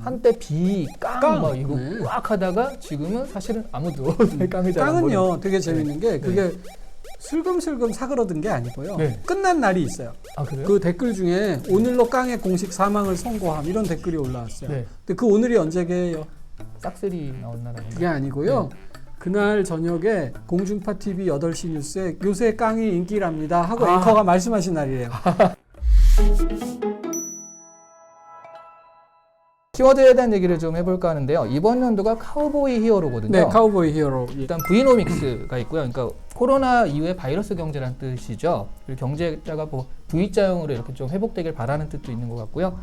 한때 비, 깡, 깡. 막 이거 네. 꽉 하다가 지금은 사실은 아무도 깡을 잘안 깡은요 되게 재밌는 게 그게 슬금슬금 사그러든 게 아니고요. 네. 끝난 날이 있어요. 아 그래요? 그 댓글 중에 오늘로 깡의 공식 사망을 선고함 이런 댓글이 올라왔어요. 네. 근데 그 오늘이 언제게요? 싹쓸이 나온 날 아닌가? 그게 아니고요. 그날 저녁에 공중파 TV 8시 뉴스에 요새 깡이 인기랍니다 하고 아. 앵커가 말씀하신 날이에요. 키워드에 대한 얘기를 좀 해볼까 하는데요. 이번 연도가 카우보이 히어로거든요. 네, 카우보이 히어로. 일단 V노믹스가 있고요. 그러니까 코로나 이후에 바이러스 경제라는 뜻이죠. 그리고 경제자가 뭐 V자형으로 이렇게 좀 회복되길 바라는 뜻도 있는 것 같고요.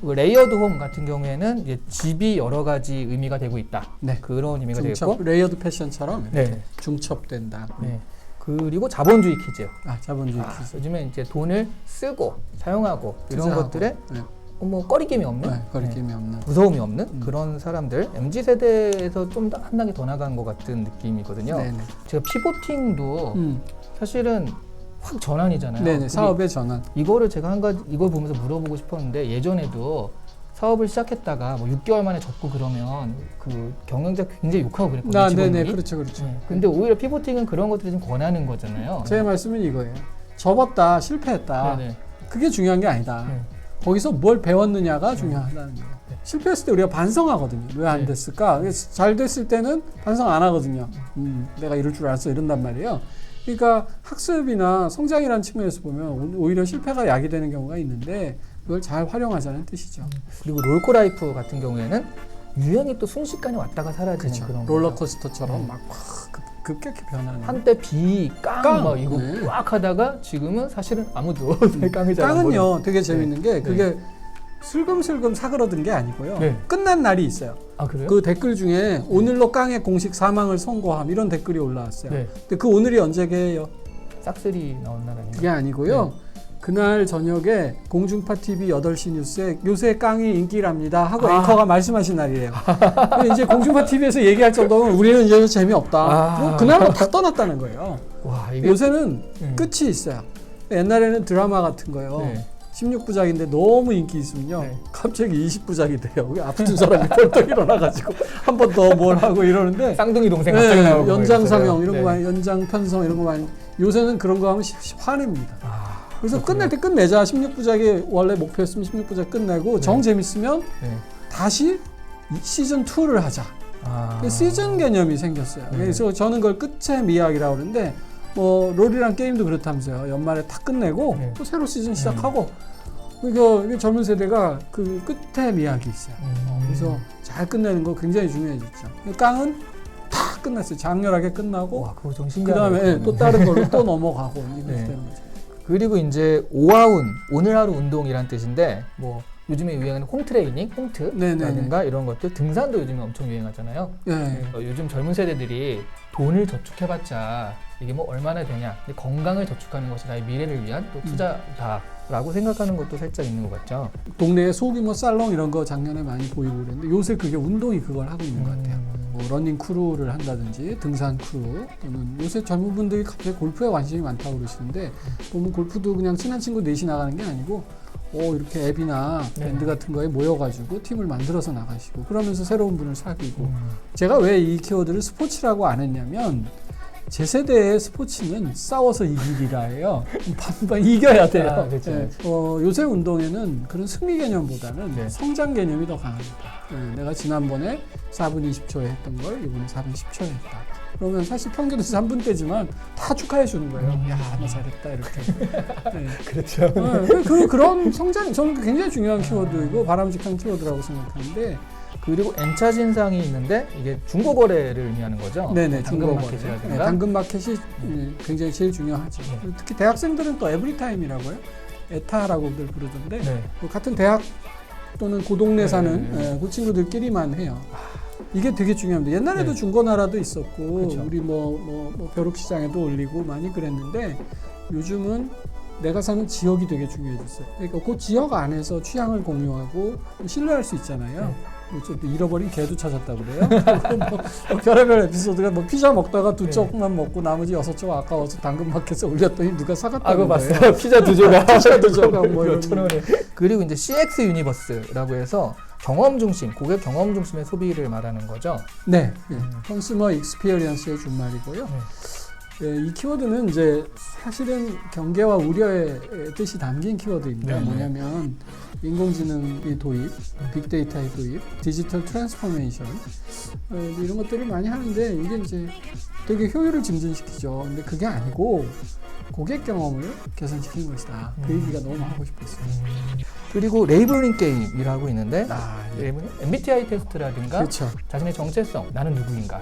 그 레이어드 홈 같은 경우에는 이제 집이 여러 가지 의미가 되고 있다. 네. 그런 의미가 중첩 되겠고. 레이어드 패션처럼 네. 중첩된다. 네. 그리고 자본주의 퀴즈. 아 자본주의 아, 퀴즈. 요즘에 이제 돈을 쓰고 사용하고 이런. 것들에 네, 뭐 꺼리낌이 없는 네, 거리낌이 네. 없는. 무서움이 없는 음. 그런 사람들 MZ 세대에서 좀 한 단계 더 나간 것 같은 느낌이거든요. 네네. 제가 피보팅도 음, 사실은 확 전환이잖아요. 네네. 근데 사업의 전환. 이거를 제가 한 가지 이걸 보면서 물어보고 싶었는데 예전에도 사업을 시작했다가 뭐 6개월 만에 접고 그러면 그 경영자 굉장히 욕하고 그랬거든요. 아, 직원들이. 네네. 그렇죠, 그렇죠. 네. 근데 오히려 피보팅은 그런 것들을 좀 권하는 거잖아요. 제 말씀은 이거예요. 접었다, 실패했다. 네네. 그게 중요한 게 아니다. 네. 거기서 뭘 배웠느냐가 중요하다는 거예요. 실패했을 때 우리가 반성하거든요. 왜안 네. 됐을까? 잘 됐을 때는 반성 안 하거든요. 음, 내가 이럴 줄 알았어 이런단 말이에요. 그러니까 학습이나 성장이라는 측면에서 보면 오- 오히려 실패가 약이 되는 경우가 있는데 그걸 잘 활용하자는 뜻이죠. 그리고 롤코라이프 같은 경우에는 유행이 또 순식간에 왔다가 사라지는 그렇죠. 그런 롤러코스터처럼 네. 막확 급, 급격히 변하는. 한때 비, 깡, 깡! 막 이거 네. 꽉 하다가 지금은 사실은 아무도 깡을 잘안 깡은요 되게 재밌는 게 네. 그게 슬금슬금 사그러든 게 아니고요. 네. 끝난 날이 있어요. 아 그래요? 그 댓글 중에 오늘로 깡의 공식 사망을 선고함 이런 댓글이 올라왔어요. 네. 근데 그 오늘이 언제게요? 싹쓸이 나온 날 아닌가? 그게 아니고요. 그날 저녁에 공중파 TV 8시 뉴스에 요새 깡이 인기랍니다 하고 아. 앵커가 말씀하신 날이에요. 근데 이제 공중파 TV에서 얘기할 정도면 우리는 이제 재미없다. 아. 그날로 다 떠났다는 거예요. 와 이게 요새는 음. 끝이 있어요. 옛날에는 드라마 같은 거요. 네. 16부작인데 너무 인기 있으면요. 네. 갑자기 20부작이 돼요. 아픈 사람이 벌떡 일어나가지고 한 번 더 뭘 하고 이러는데 쌍둥이 동생 네, 갑자기 나오고 연장 뭐 상영 이런 네. 거 많이 연장 편성 이런 거 많이 요새는 그런 거 하면 화냅니다. 아, 그래서. 끝낼 때 끝내자. 16부작이 원래 목표였으면 16부작 끝내고 네. 정 재밌으면 네. 다시 이 시즌 2를 하자. 아. 그 시즌 개념이 생겼어요. 네. 그래서 저는 그걸 끝의 미학이라고 그러는데 뭐 롤이랑 게임도 그렇다면서요. 연말에 다 끝내고 네. 또 새로 시즌 시작하고 그러니까 이게 젊은 세대가 그 끝의 미학이 있어요. 음. 그래서 잘 끝내는 거 굉장히 중요해졌죠. 깡은 다 끝났어요. 장렬하게 끝나고 와 그거 좀그 신기하네요. 다음에 또 다른 걸로 또 넘어가고 이렇게 네. 되는 거죠. 그리고 이제 오아운 오늘 하루 운동이란 뜻인데 뭐 요즘에 유행하는 홈 트레이닝, 홈트라든가 이런 것들 등산도 요즘에 엄청 유행하잖아요. 네. 어, 요즘 젊은 세대들이 돈을 저축해봤자 이게 뭐 얼마나 되냐. 건강을 저축하는 것이 나의 미래를 위한 또 투자다라고 생각하는 것도 살짝 있는 것 같죠. 동네에 소규모 살롱 이런 거 작년에 많이 보이고 그랬는데 요새 그게 운동이 그걸 하고 있는 것 같아요. 음. 뭐 러닝 크루를 한다든지 등산 크루 또는 요새 젊은 분들이 갑자기 골프에 관심이 많다고 그러시는데 보면 골프도 그냥 친한 친구 넷이 나가는 게 아니고 오 이렇게 앱이나 네. 밴드 같은 거에 모여가지고 팀을 만들어서 나가시고 그러면서 새로운 분을 사귀고 음. 제가 왜 이 키워드를 스포츠라고 안 했냐면 제 세대의 스포츠는 싸워서 이기리라예요. 반반 이겨야 돼요. 아, 그렇죠, 예. 어, 요새 운동에는 그런 승리 개념보다는 네. 성장 개념이 더 강합니다. 예, 내가 지난번에 4분 20초에 했던 걸 이번에 4분 10초에 했다. 그러면 사실 평균은 3분대지만 다 축하해 주는 거예요. 음. 야, 너 잘했다 이렇게. 예. 그렇죠. 네, 그, 그, 그런 성장, 저는 굉장히 중요한 키워드이고 바람직한 키워드라고 생각하는데 그리고 N차 진상이 있는데 이게 중고 거래를 의미하는 거죠. 네네, 당근. 마켓이라든가. 네, 당근 마켓이 네, 굉장히 제일 중요하죠. 네. 특히 대학생들은 또 에브리타임이라고요. 에타라고들 부르던데 네. 뭐 같은 대학 또는 고동네 네, 사는 네, 네. 예, 그 친구들끼리만 해요. 이게 되게 중요합니다. 옛날에도 네. 중고나라도 있었고 그렇죠. 우리 뭐, 뭐, 뭐 벼룩시장에도 올리고 많이 그랬는데 요즘은 내가 사는 지역이 되게 중요해졌어요. 그러니까 그 지역 안에서 취향을 공유하고 신뢰할 수 있잖아요. 네. 뭐또 잃어버린 개도 찾았다 그래요. 뭐, 뭐 별의별 에피소드가 뭐 피자 먹다가 두 네. 쪽만 먹고 나머지 여섯 쪽 아까워서 당근마켓에 올렸더니 누가 아, 그거 거예요. 봤어요. 피자 두 조각. 피자 두 조각 뭐 이런 천 원에. 그리고 이제 CX 유니버스라고 해서 경험 중심, 고객 경험 중심의 소비를 말하는 거죠. 네, 예. 컨슈머 익스피리언스의 준말이고요. 예, 이 키워드는 이제 사실은 경계와 우려의 뜻이 담긴 키워드입니다. 네, 네. 뭐냐면 인공지능의 도입, 빅데이터의 도입, 디지털 트랜스포메이션 어, 이런 것들을 많이 하는데 이게 이제 되게 효율을 증진시키죠. 근데 그게 아니고 고객 경험을 개선시키는 것이다. 그 음. 얘기가 너무 하고 싶었어요. 그리고 레이블링 게임이라고 있는데 아, 예. MBTI 테스트라든가 그렇죠. 자신의 정체성, 나는 누구인가.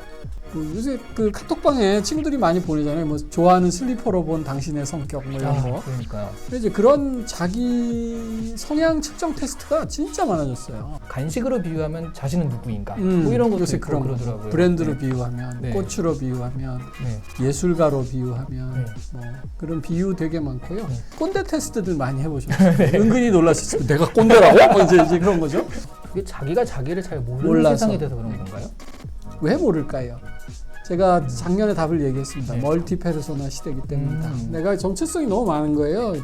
그 요새 그 카톡방에 친구들이 많이 보내잖아요. 뭐 좋아하는 슬리퍼로 본 당신의 성격 뭐 이런 거. 그러니까요. 근데 이제 그런 자기 성향 측정 테스트가 진짜 많아졌어요. 간식으로 비유하면 자신은 누구인가. 음, 뭐 이런 것도 요새 있고 그런 거. 그러더라고요. 브랜드로 네. 비유하면, 네. 꽃으로 비유하면, 네. 예술가로 비유하면, 네. 뭐 그런 비유 되게 많고요. 네. 꼰대 테스트들 많이 해보셨어요. 은근히 놀라셨어요. 내가 꼰대라고? 뭐 이제, 이제 그런 거죠. 그게 자기가 자기를 잘 모르는 몰라서. 세상이 돼서 그런 건가요? 왜 모를까요? 제가 작년에 답을 얘기했습니다. 네. 멀티 페르소나 시대이기 때문이다. 음. 내가 정체성이 너무 많은 거예요.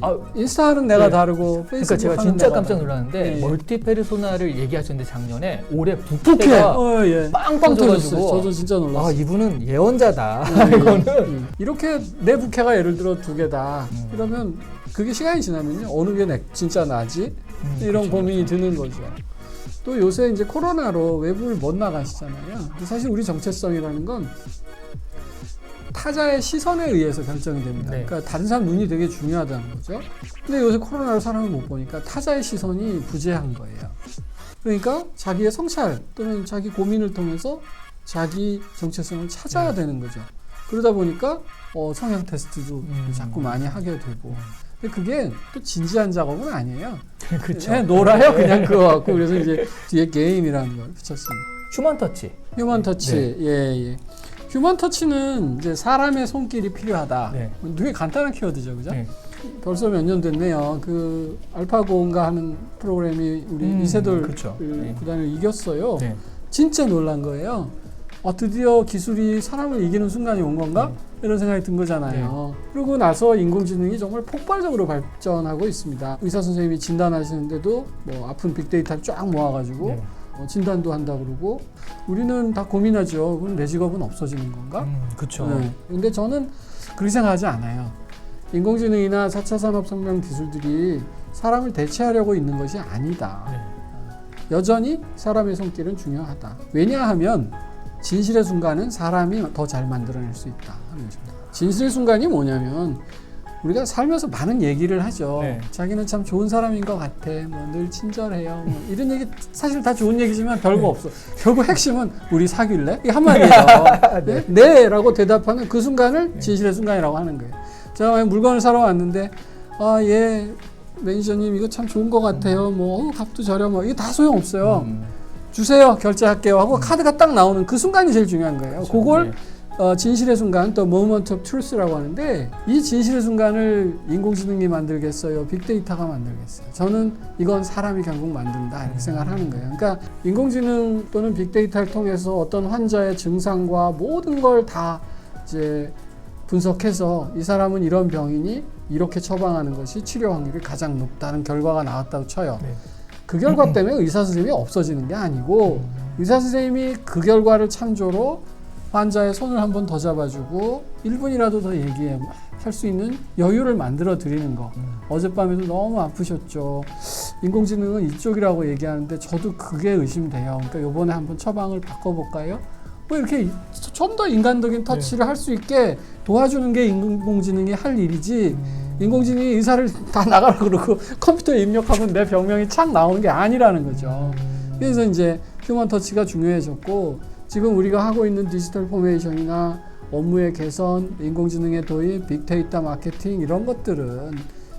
아, 인스타는 내가 네. 다르고 그러니까 페이스북 제가 하는 진짜 깜짝. 놀랐는데 네. 멀티 페르소나를 얘기하셨는데 작년에 올해 부캐. 부캐가 어, 예. 빵빵. 터져가지고 저도 진짜 놀랐어요. 아 이분은 예언자다. 음, 이거는 음. 이렇게 내 부캐가 예를 들어 두 개다. 음. 그러면 그게 시간이 지나면요 어느 게 내, 진짜 나지? 음, 이런 그쵸, 고민이 그쵸. 드는 거죠. 또 요새 이제 코로나로 외부를 못 나가시잖아요. 사실 우리 정체성이라는 건 타자의 시선에 의해서 결정이 됩니다. 네. 그러니까 다른 사람 눈이 되게 중요하다는 거죠. 근데 요새 코로나로 사람을 못 보니까 타자의 시선이 부재한 거예요. 그러니까 자기의 성찰 또는 자기 고민을 통해서 자기 정체성을 찾아야 네. 되는 거죠. 그러다 보니까 어, 성향 테스트도 음. 자꾸 많이 하게 되고. 근데 그게 또 진지한 작업은 아니에요. 그렇죠. 그냥 놀아요, 그냥 그거 갖고. 그래서 이제 뒤에 게임이라는 걸 붙였습니다. 휴먼 터치. 휴먼 터치, 네. 예, 예. 휴먼 터치는 이제 사람의 손길이 필요하다. 네. 되게 간단한 키워드죠, 그죠? 네. 벌써 몇 년 됐네요. 그 알파고인가 하는 프로그램이 우리 음, 이세돌 그렇죠. 그 네. 구단을 이겼어요. 네. 진짜 놀란 거예요. 어, 드디어 기술이 사람을 이기는 순간이 온 건가? 이런 생각이 든 거잖아요. 네. 그러고 나서 인공지능이 정말 폭발적으로 발전하고 있습니다. 의사 선생님이 진단하시는데도 뭐 아픈 빅데이터를 쫙 모아가지고 네. 어, 진단도 한다 그러고 우리는 다 고민하죠. 그럼 내 직업은 없어지는 건가? 음, 그렇죠. 네. 근데 저는 그렇게 생각하지 않아요. 인공지능이나 4차 산업혁명 기술들이 사람을 대체하려고 있는 것이 아니다. 네. 여전히 사람의 손길은 중요하다. 왜냐하면 진실의 순간은 사람이 더 잘 만들어낼 수 있다 하는 것입니다. 진실의 순간이 뭐냐면 우리가 살면서 많은 얘기를 하죠. 네. 자기는 참 좋은 사람인 것 같아. 뭐 늘 친절해요. 뭐 이런 얘기 사실 다 좋은 얘기지만 별거 네. 없어. 결국 핵심은 우리 사귈래? 이 한마디예요. 네. 네. 라고 대답하는 그 순간을 네. 진실의 순간이라고 하는 거예요. 제가 물건을 사러 왔는데 아, 예. 매니저님 이거 참 좋은 것 같아요. 뭐 어, 값도 저렴하고 이게 다 소용없어요. 음, 주세요 결제할게요 하고 카드가 딱 나오는 그 순간이 제일 중요한 거예요. 그렇죠. 그걸 네. 어, 진실의 순간 또 moment of truth라고 하는데 이 진실의 순간을 인공지능이 만들겠어요, 빅데이터가 만들겠어요. 저는 이건 사람이 결국 만든다 이렇게 음. 생각을 하는 거예요. 그러니까 인공지능 또는 빅데이터를 통해서 어떤 환자의 증상과 모든 걸 다 이제 분석해서 이 사람은 이런 병이니 이렇게 처방하는 것이 치료 확률이 가장 높다는 결과가 나왔다고 쳐요. 네. 그 결과 때문에 의사 선생님이 없어지는 게 아니고 의사 선생님이 그 결과를 참조로 환자의 손을 한 번 더 잡아주고 1분이라도 더 얘기해 할 수 있는 여유를 만들어 드리는 거. 음. 어젯밤에도 너무 아프셨죠. 인공지능은 이쪽이라고 얘기하는데 저도 그게 의심돼요. 그러니까 요번에 한번 처방을 바꿔볼까요? 뭐 이렇게 좀 더 인간적인 터치를 할수 있게 도와주는 게 인공지능이 할 일이지 음. 인공지능이 의사를 다 나가라 그러고 컴퓨터에 입력하면 내 병명이 착 나오는 게 아니라는 거죠. 음. 그래서 이제 휴먼 터치가 중요해졌고 지금 우리가 하고 있는 디지털 포메이션이나 업무의 개선, 인공지능의 도입, 빅데이터 마케팅 이런 것들은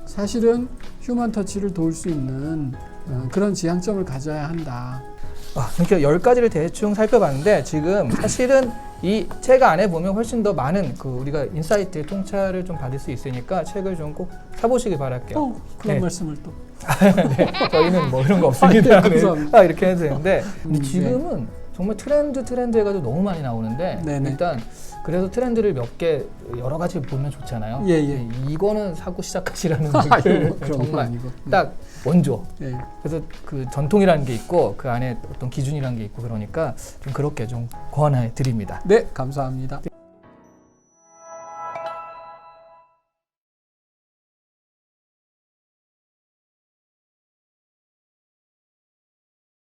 사실은 휴먼 터치를 도울 수 있는 어, 그런 지향점을 가져야 한다. 아, 이렇게 열 가지를 대충 살펴봤는데 지금 사실은 이 책 안에 보면 훨씬 더 많은 그 우리가 인사이트 통찰을 좀 받을 수 있으니까 책을 좀 꼭 사보시기 바랄게요. 또 그런 네. 말씀을 또. 저희는 뭐 이런 거 없습니다. 아, 네, 감사합니다. 아, 이렇게 해도 되는데 근데 음, 지금은 정말 트렌드 트렌드 해가지고 너무 많이 나오는데 네네. 일단 그래서 트렌드를 몇 개 여러 가지 보면 좋잖아요. 예, 예. 이거는 사고 시작하시라는 아이고, 걸 그런 건 정말. 네. 딱 원조. 예. 그래서 그 전통이라는 게 있고 그 안에 어떤 기준이라는 게 있고 그러니까 좀 그렇게 좀 권해 드립니다. 네, 감사합니다.